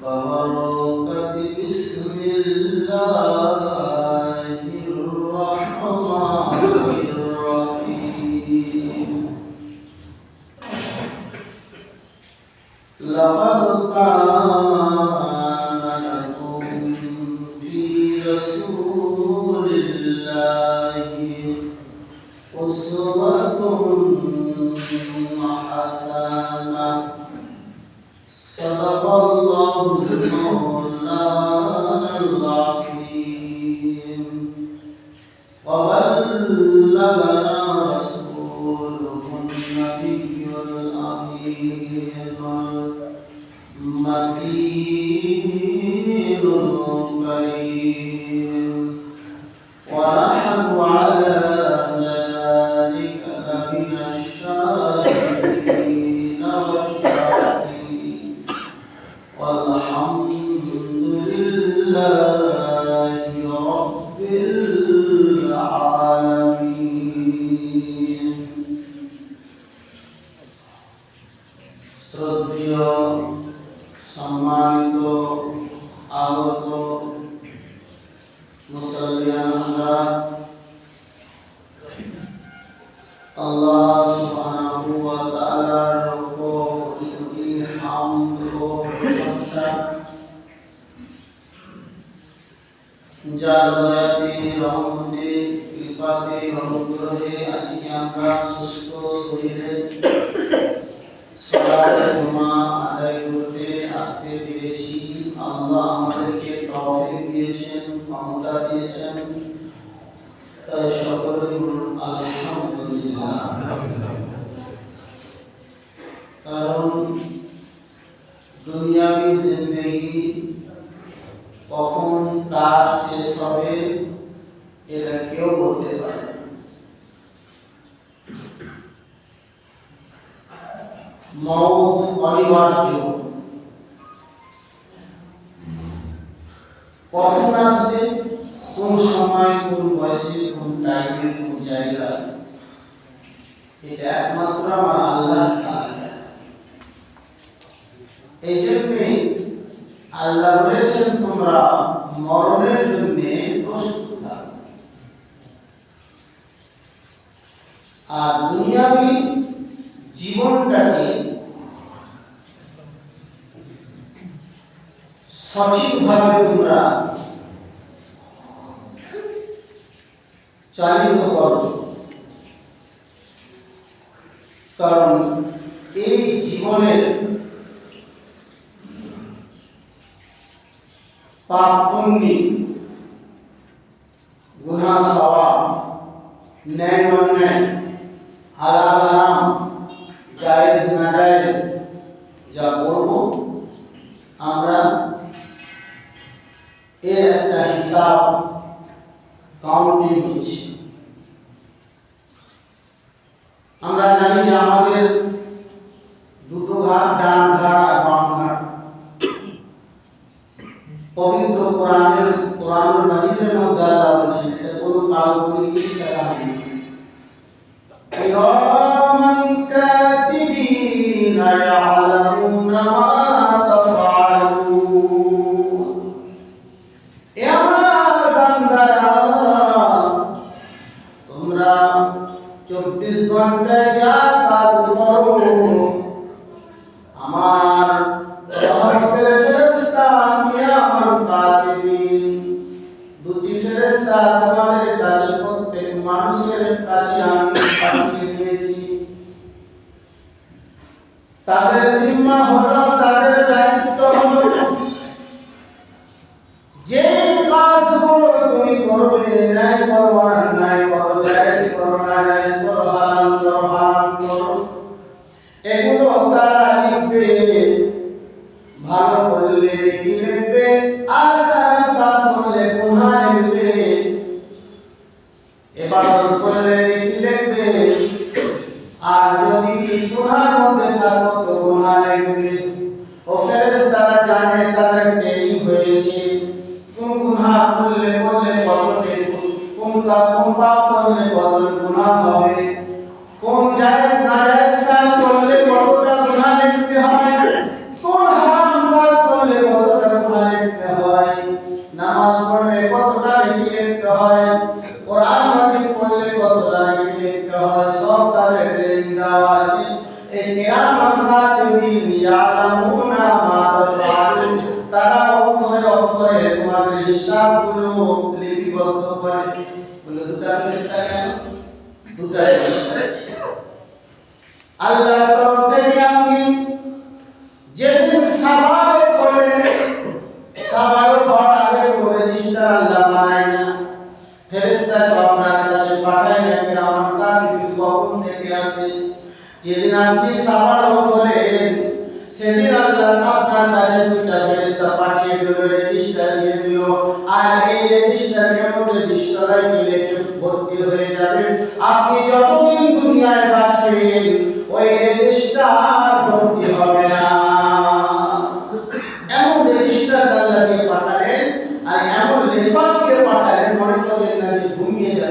Bahwa সুস্থ শরীরে সবাই ঘুমা ক্ষমতা দিয়েছেন, তাই সকলেই বলুন, আলহামদুলিল্লাহ কারণ দুনিয়াবি জিন্দগি কখন, কার শেষ হবে, এটা কেউ বলতে পারে। মৌত অনিবার্য কখন আসবে? কোন সময়, কোন বয়সে, কোন টাইমে কোন জায়গায়? এটা একমাত্র আমার আল্লাহ এই জন্যে আল্লাহ বলেছেন, তোমরা মরণের জন্য প্রস্তুত আর দুনিয়াবি জীবনটাকে সঠিকভাবে তোমরা চালিত করো। কারণ এই জীবনের পাপ পুণ্যি গুনাহ সওয়াব ন্যায় অন্যায় হালাল হারাম, জায়েজ নাজায়েজ যা করব আমরা এর একটা হিসাব কাউন্টিং হচ্ছে আমরা জানি যে আমাদের দুটি ফেরেশতা তোমাদের কাছে প্রত্যেক মানুষের কাছে আমি পাঠিয়ে দিয়েছি। তাদের জিম্মা হলো ও ফেরেশতারা জানে, তাদের দেরি হয়েছে। কোন গুনাহ করলে করলে কত কোন পাপ করলে কত গুনাহ হবে? কোন জায়েজ হিসাবগুলো লিপিবদ্ধ করে বলে দুটা ফেরেশতা কেন দুটাই আল্লাহ তরফ থেকে আপনি যেদিন সাবাল করেন সাবাল করার আগে কোনো রেজিস্টার আল্লাহ বানায় না ফেরেশতা তো আপনার কাছে পাঠায় না কিরামান কাতিবিন কখন থেকে আসে যেদিন আপনি সাবাল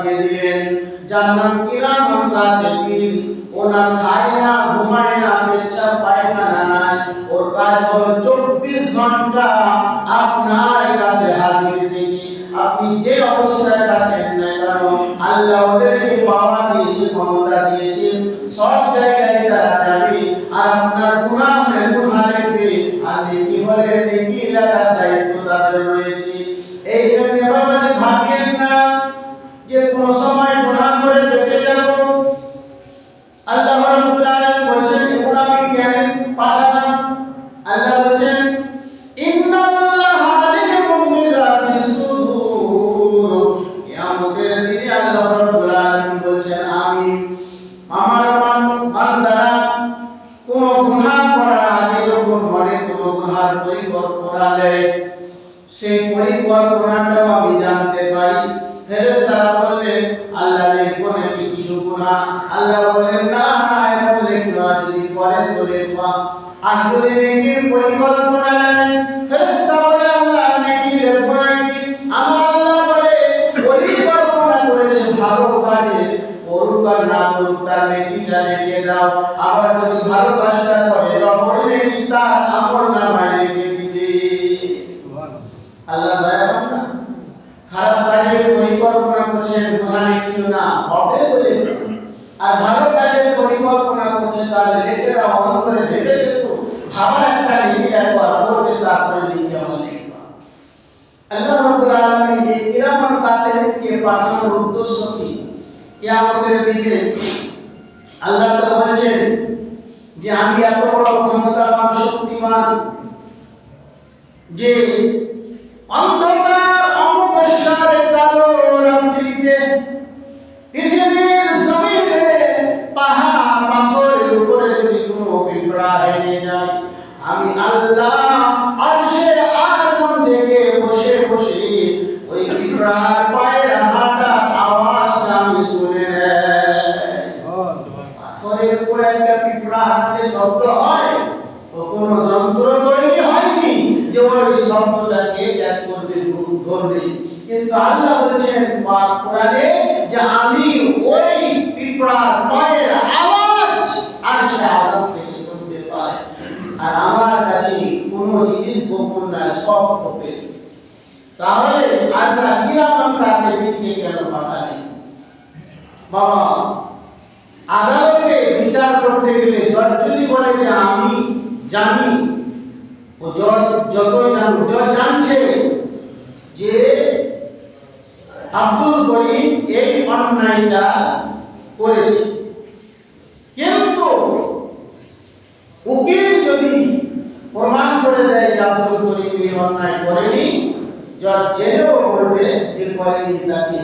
পাঠিয়ে দিলেন। যার নাম কিরামান কাতিবিন ওনা খায় না ঘুমায় না পেচ্ছা পায়খানা নাই। ওর কাজ হলো চব্বিশ ঘণ্টা আপনার কাছে হাজির থেকে আপনি যে অবস্থায় থাকেন গুনাহ করার আগে যখন মনে কোন গুনার পরিকল্পনা নেয় সেই পরিকল্পনাটাও আমি জানতে পারি ফেরেশতারা বললেন আল্লাহ লিখব নাকি কিছু গুণা আল্লাহ বললেন না না এখন লিখব যদি পরে তো লিখবা আর যদি নেকির পরিকল্পনা আর ভালো কাজের পরিকল্পনা করছে তাহলে লিখে দাও অন্তরে ভেবেছে তো। ভাবার একটা লিখে দেখো, আর তারপরে লিখে আমার লিখবা আল্লাহ রাব্বুল আলামিন এই কিরামান পাঠানোর উদ্দেশ্য কি? কিয়ামতের দিনে আল্লাহ তো বলেছেন যে, আমি এত বড় ক্ষমতাবান, শক্তিমান যে অন্ধকার পিঁপড়ার পায়ের হয় তৈরি হয়নি যে ওই শব্দটাকে ক্যাচ করবে ধরবে। কিন্তু আল্লাহ বলছেন কোরআনে যে আমি ওই পিঁপড়ার পায়ের আওয়াজ আর সে আজাদ থেকে শুনতে পাই আর আমার কাছে কোনো জিনিস গোপন না সব গোপন তাহলে আল্লাহ কিরামান কাকে দিকে কেন পাঠালেন বাবা আদালতে বিচার করতে গেলে জজ যদি বলে যে আমি জানি ও জজ জানছে যে আব্দুল করিম এই অন্যায়টা করেছে কিন্তু উকিল যদি প্রমাণ করে দেয় যে আব্দুল করিম এই অন্যায় করেনি জজ জেনেও বলবে যে করেনি তাকে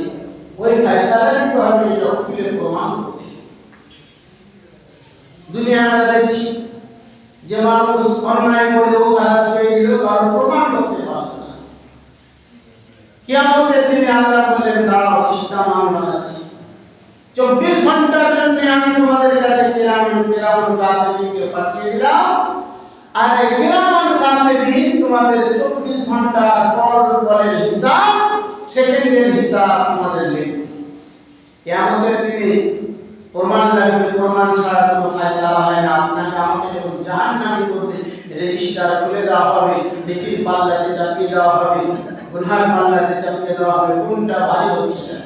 ওই ফয়সালা দিতে হবে এটা উকিলের প্রমাণ করতে দুনিয়া আমরা দেখছি যে মানুষ অন্যায় করে ও খালাস পেয়ে দিল কারণ প্রমাণ করতে পারবে না কিয়ামতের দিনে আল্লাহ বললেন দাঁড়াও সিস্টেম আমি বানাচ্ছি চব্বিশ ঘণ্টার জন্য আমি তোমাদের কাছে কিরামন কিরামন পাঠিয়ে দিলাম। আর এই কিরামন কাতিবিন তোমাদের চব্বিশ ঘণ্টার পর পরের হিসাব সেকেন্ডের হিসাব তোমাদের লিখবে কিয়ামতের দিনে প্রমাণ লাগবে, প্রমাণ ছাড়া কোনো ফায়সালা হয় না। আপনাকে আমাকে যখন জাহান্নামে করবে রেজিস্টার খুলে দেওয়া হবে নেকির পাল্লাতে চাপিয়ে দেওয়া হবে গুনহার পাল্লাতে চাপিয়ে দেওয়া হবে, কোনটা ভারী হচ্ছে না।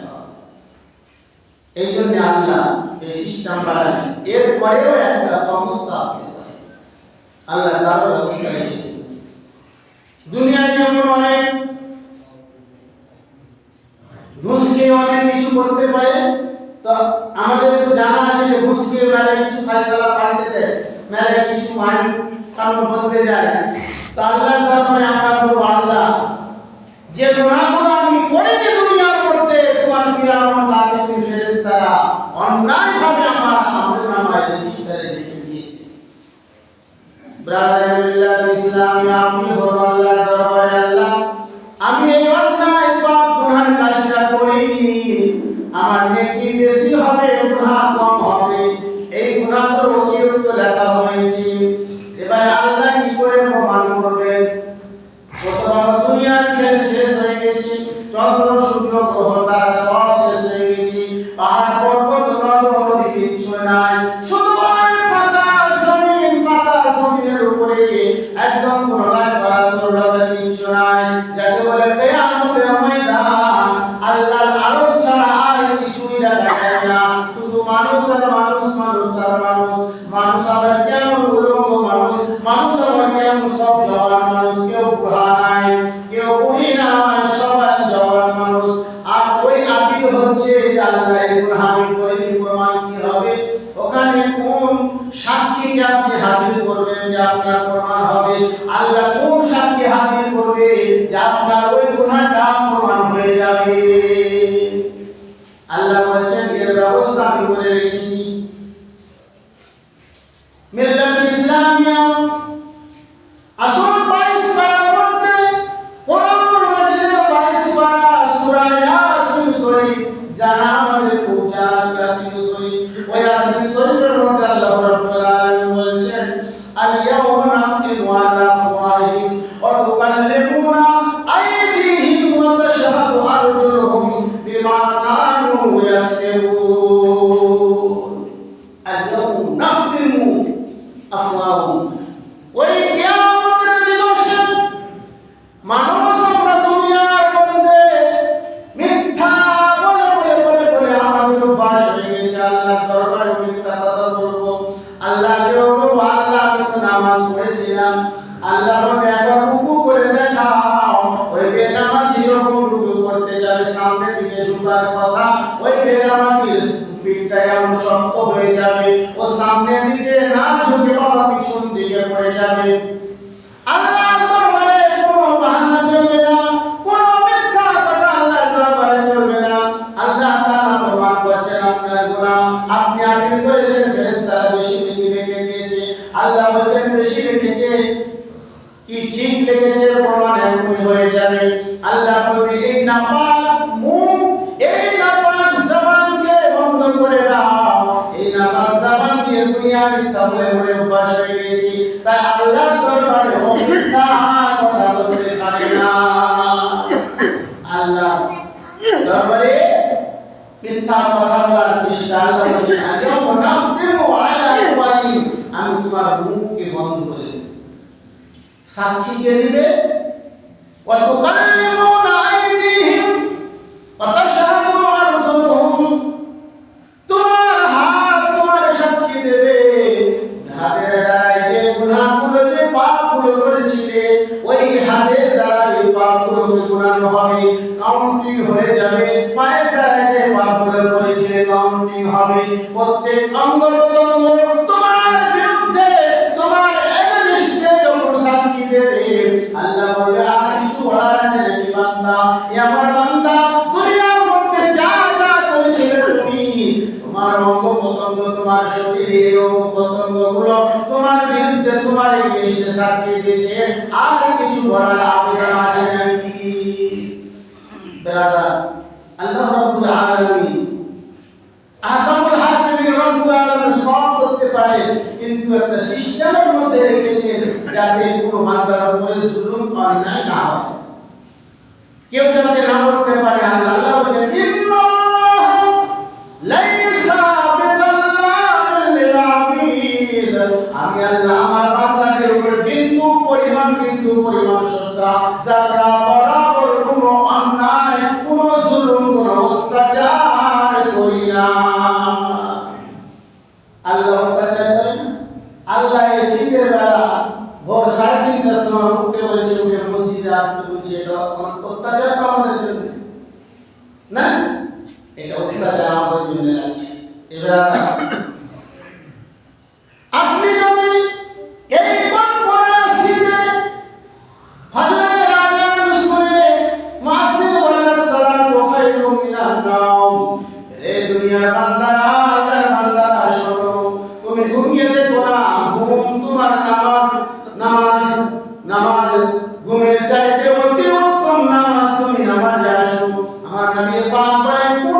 এই জন্য আল্লাহ এই সিস্টেম বাড়ান এরপরেও একটা সমস্যা আসতে পারে আল্লাহ তারও ব্যবস্থা রেখেছে দুনিয়ায় যেমন অনেক ঘুষ খেয়ে অনেক কিছু করতে পারে, তো আমাদের তো জানা আছে যে ঘুষ খেয়ে মেলায় কিছু ফাইসলা পাল্টে দেয়, মেলায় কিছু আইন কানুন বদলে যায়। তো আল্লাহর দরবারে আমরা বলব আল্লাহ যে গুণাগুলো আমি করেছি দুনিয়ার মধ্যে তোমার কিরামন কাতিবুন ফেরেশতারা অন্যায়ভাবে আমার আমল নামায় রেজিস্টারে লিখে দিয়েছে ব্রাদার মিল্লাত আমি এই কাজটা করিনি আমার নেকি বেশি হবে গুনাহ কম হবে। এই লেখা হয়েছে। এবারে আল্লাহ কি করে প্রমাণ করবেন? প্রথম দুনিয়ার খেল শেষ হয়ে গেছে, চন্দ্র, সূর্য, গ্রহ, তারা সব শেষ হয়ে গেছে, পাহাড়, পর্বত আল্লাহ কোন সাক্ষী হাজির করবে যে আপনার ওই গুণাটা প্রমাণ হয়ে যাবে? আল্লাহ বলছেন, এর ব্যবস্থা আমি করে রেখেছি। আফওয়াহুম ওই আপিল করেছেন ফেরেশতারা বেশি বেশি রেখে দিয়েছে। আল্লাহ বলছেন, বেশি রেখেছে? কি ঠিক লেগেছে প্রমাণ এমনই হয়ে যাবে। আল্লাহ বলবে, এই নাপাক মুখ, এই নাপাক জবানকে বন্ধ করে দাও। এই নাপাক জবান দিয়ে দুনিয়া মিথ্যা বলে বলে অভ্যাস হয়ে গেছি। তাই আল্লাহর দরবারে ও মিথ্যা কথা বলতে ছাড়ে না। আল্লাহ দরবারে মিথ্যা কথা বলার চেষ্টা আল্লাহ বলছেন আলিয়াও নাফতিমু আমি তোমার মুখকে বন্ধ করে সাক্ষীকে দিবে ওয়া এগেনস্টে সাক্ষী দিয়েছে, আর কিছু বলার আবেদন আছে নাকি ব্রাদার, আল্লাহ রাব্বুল আলামিন আহকামুল হাকিমিন রব্বুল আলামিন সব করতে পারে, কিন্তু একটা সিস্টেমের মধ্যে রেখেছেন যাতে কোনো বান্দার উপরে জুলুম, অন্যায় না হয়। কেউ যাতে না বলতে পারে, আল্লাহ আল্লাহ বলছেন আমি আল্লাহ আমার বান্দাদের উপরে বিন্দু পরিমাণ বিন্দু পরিমাণ সত্তা ভগবান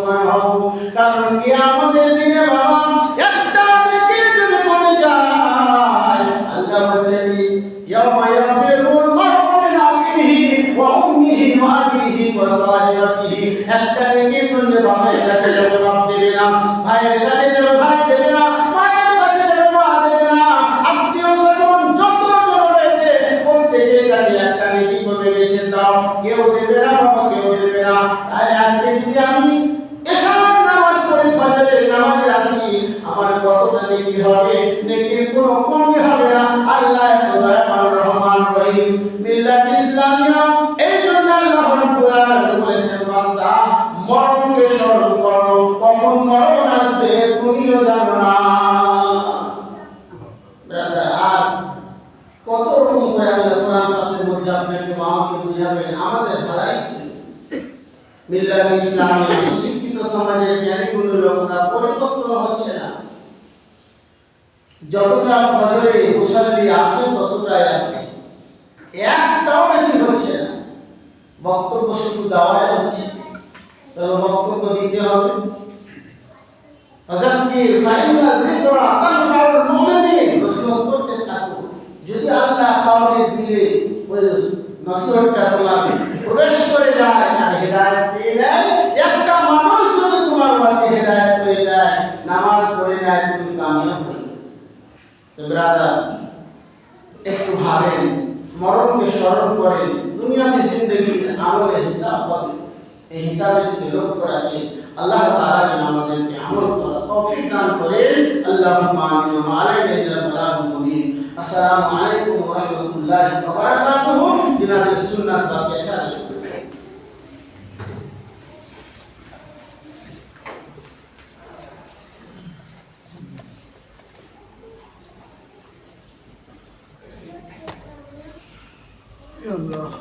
সাহিবাতিহি একটা নেকির জন্য বাবার কাছে করে একটাও বেশি হচ্ছে না। বক্তব্য শুধু দেওয়াই হচ্ছে। তবে বক্তব্য দিতে হবে। যদি আল্লাহ কাউকে দিলে, ওই নসিহতটা তোমার প্রবেশ করে যায়, আর হেদায়েত পেয়ে নেয়। একটা মানুষ যদি তোমার মাঝে হেদায়েত হয়ে যায়, নামাজ পড়ে নেয়, তুমি কামিয়াব হয়ে যাবে। তো ব্রাদার, একটু ভাবেন, মরণকে স্মরণ করেন, দুনিয়াতে জিন্দগির আমলের হিসাব করেন। এই হিসাবে যদি লক্ষ্য রাখেন। আল্লাহ তাআলা যেন আমাদেরকে আমল করা তৌফিক দান করেন। আল্লাহুম্মা আমিন ওয়া আলাইনা ইল্লাল বালাগুল মুবিন। السلام عليكم ورحمة الله وبركاته. إلى السنة الباقية. يا الله